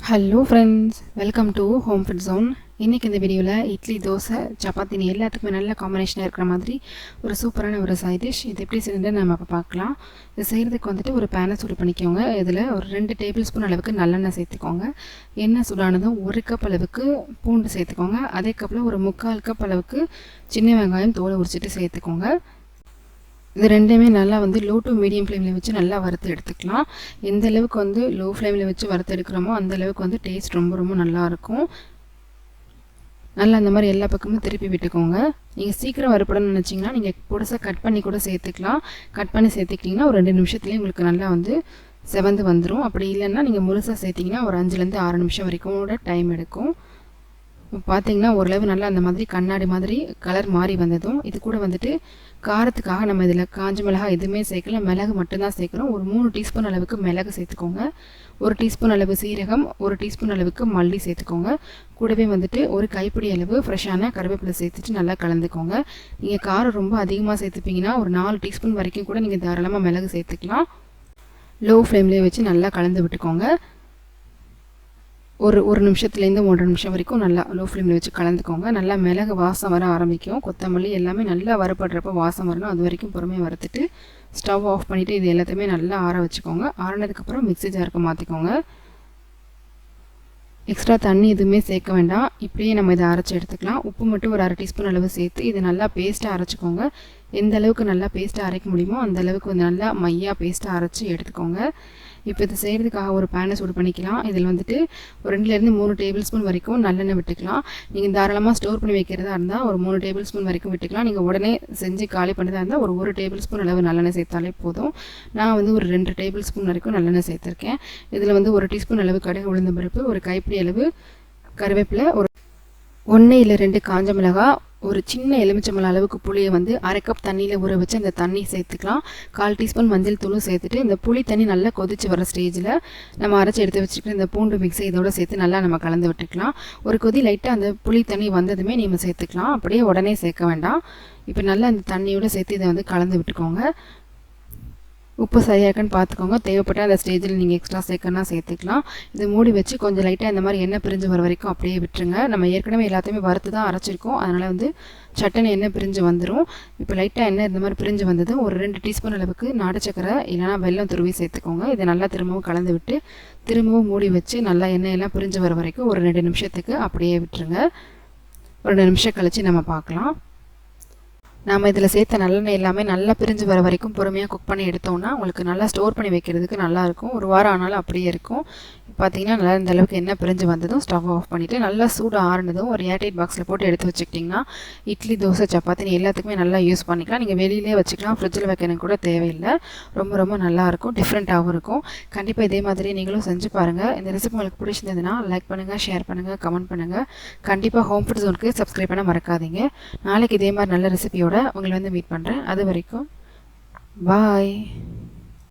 Hello friends welcome to home food zone இன்றைக்கி இந்த வீடியோவில் இட்லி தோசை சப்பாத்தினி எல்லாத்துக்குமே நல்ல காம்பினேஷனாக இருக்கிற மாதிரி ஒரு சூப்பரான ஒரு சைட் டிஷ் இது எப்படி செய்யணுன்னு நம்ம இப்போ பார்க்கலாம். இது செய்கிறதுக்கு வந்துட்டு ஒரு பேனை சூடு பண்ணிக்கோங்க. இதில் ஒரு ரெண்டு டேபிள் ஸ்பூன் அளவுக்கு நல்லெண்ணெய் சேர்த்துக்கோங்க. எண்ணெய் சூடானதும் ஒரு கப் அளவுக்கு பூண்டு சேர்த்துக்கோங்க. அதே கப்பில் ஒரு முக்கால் கப் அளவுக்கு சின்ன வெங்காயம் தோலை உரிச்சிட்டு சேர்த்துக்கோங்க. இது ரெண்டுமே நல்லா வந்து லோ டு மீடியம் ஃப்ளேமில் வச்சு நல்லா வறுத்து எடுத்துக்கலாம். எந்த அளவுக்கு வந்து லோ ஃப்ளேமில் வச்சு வறுத்து எடுக்கிறோமோ அந்த அளவுக்கு வந்து டேஸ்ட் ரொம்ப ரொம்ப நல்லாயிருக்கும் நல்லா அந்த மாதிரி எல்லா பக்கமும் திருப்பி விட்டுக்கோங்க. நீங்கள் சீக்கிரம் வறுப்படணும்னு நினச்சிங்கன்னா நீங்கள் புதுசாக கட் பண்ணி கூட சேர்த்துக்கலாம். கட் பண்ணி சேர்த்துக்கிட்டிங்கன்னா ஒரு ரெண்டு நிமிஷத்துலேயே உங்களுக்கு நல்லா வந்து செவந்து வந்துடும் அப்படி இல்லைன்னா நீங்கள் முழுசாக சேர்த்திங்கன்னா ஒரு அஞ்சுலேருந்து ஆறு நிமிஷம் வரைக்கும் கூட டைம் எடுக்கும். பார்த்தீங்கன்னா ஓரளவு நல்லா அந்த மாதிரி கண்ணாடி மாதிரி கலர் மாறி வந்ததும் இது கூட வந்துட்டு காரத்துக்காக நம்ம இதில் காஞ்ச மிளகா எதுவுமே சேர்க்கல மிளகு மட்டும்தான் சேர்க்குறோம். ஒரு மூணு டீஸ்பூன் அளவுக்கு மிளகு சேர்த்துக்கோங்க. ஒரு டீஸ்பூன் அளவு சீரகம் ஒரு டீஸ்பூன் அளவுக்கு மல்லி சேர்த்துக்கோங்க. கூடவே வந்துட்டு ஒரு கைப்பிடி அளவு ஃப்ரெஷ்ஷான கருவேப்பிலை சேர்த்துட்டு நல்லா கலந்துக்கோங்க. நீங்கள் காரம் ரொம்ப அதிகமாக சேர்த்துப்பீங்கன்னா ஒரு நாலு டீஸ்பூன் வரைக்கும் கூட நீங்கள் தாராளமாக மிளகு சேர்த்துக்கலாம். லோ ஃப்ளேம்லேயே வச்சு நல்லா கலந்து விட்டுக்கோங்க. ஒரு ஒரு நிமிஷத்துலேருந்து ஒன்றரை நிமிஷம் வரைக்கும் நல்லா லோ ஃப்ளேமில் வச்சு கலந்துக்கோங்க. நல்லா மிளகு வாசம் வர ஆரம்பிக்கும். கொத்தமல்லி எல்லாமே நல்லா வரப்படுறப்ப வாசம் வரணும். அது வரைக்கும் பொறுமையாக வறுத்துட்டு ஸ்டவ் ஆஃப் பண்ணிவிட்டு இது எல்லாத்தையுமே நல்லா ஆற வச்சுக்கோங்க. ஆறினதுக்கப்புறம் மிக்சி ஜாருக்கு மாற்றிக்கோங்க எக்ஸ்ட்ரா தண்ணி எதுவுமே சேர்க்க வேண்டாம். இப்படியே நம்ம இதை அரைச்சி எடுத்துக்கலாம். உப்பு மட்டும் ஒரு அரை டீஸ்பூன் அளவு சேர்த்து இது நல்லா பேஸ்ட்டாக அரைச்சிக்கோங்க. எந்த அளவுக்கு நல்லா பேஸ்ட்டாக அரைக்க முடியுமோ அந்த அளவுக்கு நல்லா மையாக பேஸ்ட்டாக அரைச்சி எடுத்துக்கோங்க. இப்போ இதை செய்கிறதுக்காக ஒரு பேனை சூடு பண்ணிக்கலாம். இதில் வந்துட்டு ஒரு ரெண்டுலேருந்து மூணு டேபிள் ஸ்பூன் வரைக்கும் நல்லெண்ணெய் விட்டுக்கலாம். நீங்கள் தாராளமாக ஸ்டோர் பண்ணி வைக்கிறதா இருந்தால் ஒரு மூணு டேபிள் ஸ்பூன் வரைக்கும் விட்டுக்கலாம். நீங்கள் உடனே செஞ்சு காலி பண்ணுறதா இருந்தால் ஒரு ஒரு டேபிள் ஸ்பூன் அளவு நல்லெண்ணெய் சேர்த்தாலே போதும். நான் வந்து ஒரு ரெண்டு டேபிள் ஸ்பூன் வரைக்கும் நல்லெண்ணெய் சேர்த்துருக்கேன். இதில் வந்து ஒரு டீஸ்பூன் அளவு கடுகு உளுந்த பருப்பு ஒரு கைப்பிடி அளவு கருவேப்பிலை ஒரு ஒன்று இல்லை ரெண்டு காஞ்ச மிளகாய் ஒரு சின்ன எலுமிச்சம்பழம் அளவுக்கு புளியை வந்து அரை கப் தண்ணியில் ஊற வச்சு அந்த தண்ணி சேர்த்துக்கலாம். கால் டீஸ்பூன் மஞ்சள் தூளும் சேர்த்துட்டு இந்த புளி தண்ணி நல்லா கொதிச்சு வர ஸ்டேஜில் நம்ம அரைச்சி எடுத்து வச்சுக்கிட்டு இந்த பூண்டு மிக்ஸி இதோட சேர்த்து நல்லா நம்ம கலந்து விட்டுக்கலாம். ஒரு கொதி லைட்டாக அந்த புளி தண்ணி வந்ததுமே நம்ம சேர்த்துக்கலாம். அப்படியே உடனே சேர்க்க வேண்டாம். இப்போ நல்லா அந்த தண்ணியோடு சேர்த்து இதை வந்து கலந்து விட்டுக்கோங்க. உப்பு சரியாக இருக்குன்னு பார்த்துக்கோங்க. தேவைப்பட்டால் அந்த ஸ்டேஜில் நீங்கள் எக்ஸ்ட்ரா சேர்க்கணும்னா சேர்த்துக்கலாம். இது மூடி வச்சு கொஞ்சம் லைட்டாக இந்த மாதிரி எண்ணெய் பிரிஞ்சு வர வரைக்கும் அப்படியே விட்டுருங்க. நம்ம ஏற்கனவே எல்லாத்தையுமே வறுத்து தான் அரைச்சிருக்கோம். அதனால் வந்து சட்டனை எண்ணெய் பிரிஞ்சு வந்துடும் இப்போ லைட்டாக எண்ணெய் இந்த மாதிரி பிரிஞ்சு வந்தது ஒரு ரெண்டு டீஸ்பூன் அளவுக்கு நாடு சக்கரை இல்லைனா வெல்லம் துருவி சேர்த்துக்கோங்க. இதை நல்லா திரும்பவும் கலந்து விட்டு திரும்பவும் மூடி வச்சு நல்லா எண்ணெயெல்லாம் பிரிஞ்சு வர வரைக்கும் ஒரு ரெண்டு நிமிஷத்துக்கு அப்படியே விட்டுருங்க. ஒரு ரெண்டு நிமிஷம் கழித்து நம்ம பார்க்கலாம். நாம் இதில் சேர்த்த நல்லெண்ணெய் எல்லாமே நல்லா பிரிஞ்சு வர வரைக்கும் பொறுமையாக குக் பண்ணி எடுத்தோம்னா உங்களுக்கு நல்லா ஸ்டோர் பண்ணி வைக்கிறதுக்கு நல்லாயிருக்கும் ஒரு வாரம் ஆனாலும் அப்படியே இருக்கும். பார்த்தீங்கன்னா நல்லா இந்த அளவுக்கு எண்ணெய் பிரிஞ்சு வந்ததும் ஸ்டவ் ஆஃப் பண்ணிவிட்டு நல்லா சூடு ஆறுனதும் ஒரு ஏர்டைட் பாக்ஸில் போட்டு எடுத்து வச்சுக்கிட்டிங்கன்னா இட்லி தோசை சப்பாத்தி எல்லாத்துக்குமே நல்லா யூஸ் பண்ணிக்கலாம். நீங்கள் வெளியிலே வச்சுக்கலாம். ஃப்ரிட்ஜில் வைக்கணும் கூட தேவையில்லை. ரொம்ப ரொம்ப நல்லாயிருக்கும் டிஃப்ரெண்ட்டாகவும் இருக்கும். கண்டிப்பாக இதே மாதிரி நீங்களும் செஞ்சு பாருங்கள் இந்த ரெசிபி உங்களுக்கு பிடிச்சிருந்ததுன்னா லைக் பண்ணுங்கள் ஷேர் பண்ணுங்கள் கமெண்ட் பண்ணுங்கள் கண்டிப்பாக ஹோம் ஃபுட் ஜோனுக்கு சப்ஸ்கிரைப் பண்ண மறக்காதீங்க. நாளைக்கு இதே மாதிரி நல்ல ரெசிபியோட உங்களை வந்து மீட் பண்ணுறேன் அது வரைக்கும் பாய்